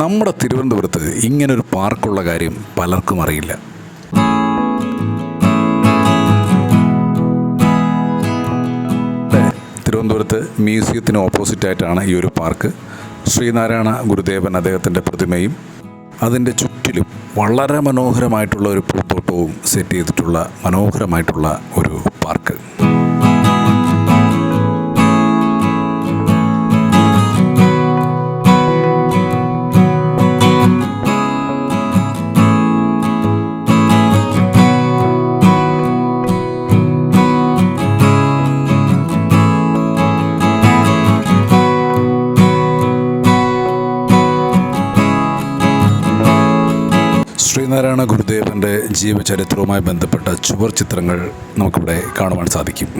നമ്മുടെ തിരുവനന്തപുരത്ത് ഇങ്ങനൊരു പാർക്കുള്ള കാര്യം പലർക്കും അറിയില്ല. തിരുവനന്തപുരത്ത് മ്യൂസിയത്തിന് ഓപ്പോസിറ്റായിട്ടാണ് ഈ ഒരു പാർക്ക്. ശ്രീനാരായണ ഗുരുദേവൻ അദ്ദേഹത്തിന്റെ പ്രതിമയും അതിന്റെ ചുറ്റിലും വളരെ മനോഹരമായിട്ടുള്ള ഒരു പൂത്തോട്ടവും സെറ്റ് ചെയ്തിട്ടുള്ള മനോഹരമായിട്ടുള്ള ഒരു ശ്രീനാരായണ ഗുരുദേവന്റെ ജീവചരിത്രവുമായി ബന്ധപ്പെട്ട ചുവർ ചിത്രങ്ങൾ നമുക്കിവിടെ കാണുവാൻ സാധിക്കും.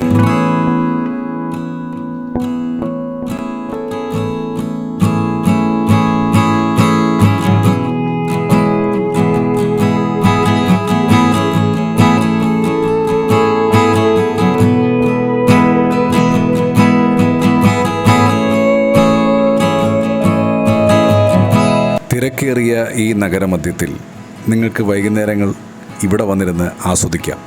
തിരക്കേറിയ ഈ നഗരമധ്യത്തിൽ നിങ്ങൾക്ക് വൈകുന്നേരങ്ങൾ ഇവിടെ വന്നിരുന്ന് ആസ്വദിക്കാം.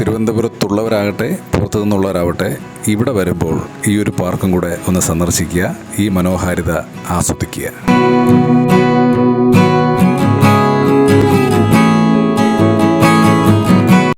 തിരുവനന്തപുരത്തുള്ളവരാകട്ടെ പുറത്തു നിന്നുള്ളവരാവട്ടെ ഇവിടെ വരുമ്പോൾ ഈ ഒരു പാർക്കും കൂടെ ഒന്ന് സന്ദർശിക്കുക ഈ മനോഹാരിത ആസ്വദിക്കുക.